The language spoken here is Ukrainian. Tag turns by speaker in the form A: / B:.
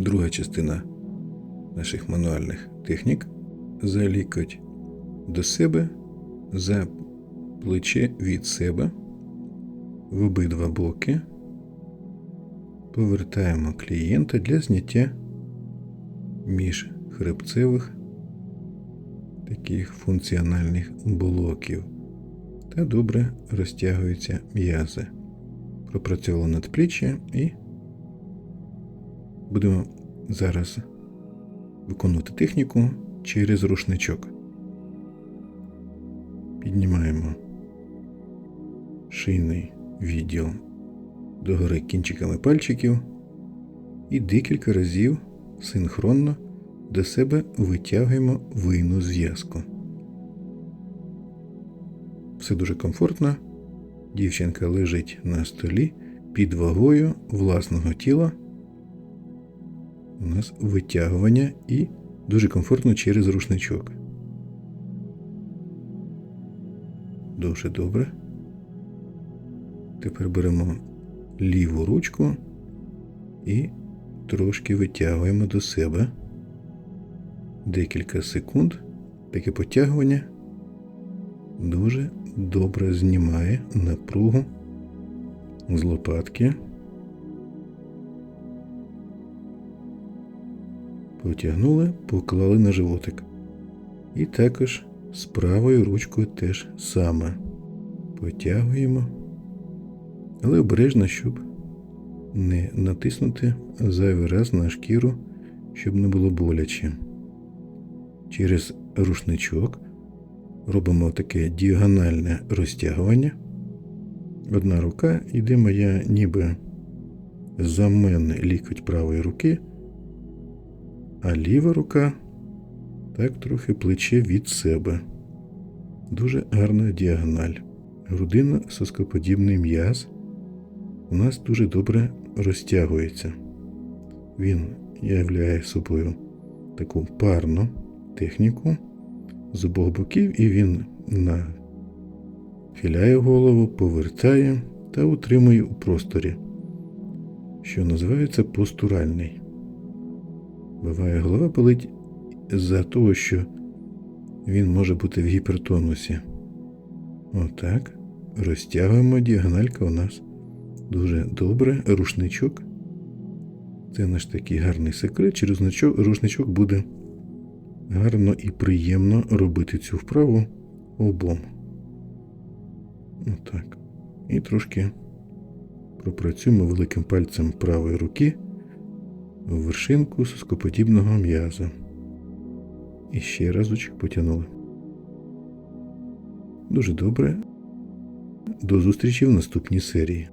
A: Друга частина наших мануальних технік за лікоть до себе, за плече від себе, в обидва боки. Повертаємо клієнта для зняття між хребцевих таких функціональних блоків. Та добре розтягуються м'язи. Пропрацьовували надпліччя і будемо зараз виконувати техніку через рушничок. Піднімаємо шийний відділ догори кінчиками пальчиків і декілька разів синхронно до себе витягуємо вийну зв'язку. Все дуже комфортно. Дівчинка лежить на столі під вагою власного тіла. У нас витягування і дуже комфортно через рушничок. Дуже добре. Тепер беремо ліву ручку і трошки витягуємо до себе. Декілька секунд. Таке потягування дуже добре знімає напругу з лопатки. Потягнули, поклали на животик. І також з правою ручкою теж саме. Потягуємо, але обережно, щоб не натиснути зайвий раз на шкіру, щоб не було боляче. Через рушничок робимо таке діагональне розтягування. Одна рука йде моя ніби за мене лікоть правої руки, а ліва рука так трохи плече від себе. Дуже гарна діагональ. Грудина соскоподібний м'яз у нас дуже добре розтягується. Він являє собою таку парну техніку з обох боків, і він нахиляє голову, повертає та утримує у просторі, що називається постуральний. Буває, голова болить за того, що він може бути в гіпертонусі. Отак. Розтягуємо діагональка у нас дуже добре. Рушничок. Це наш такий гарний секрет. Через рушничок, буде гарно і приємно робити цю вправу обом. Отак. І трошки пропрацюємо великим пальцем правої руки в вершинку соскоподібного м'яза. І ще разочок потягнули. Дуже добре. До зустрічі в наступній серії.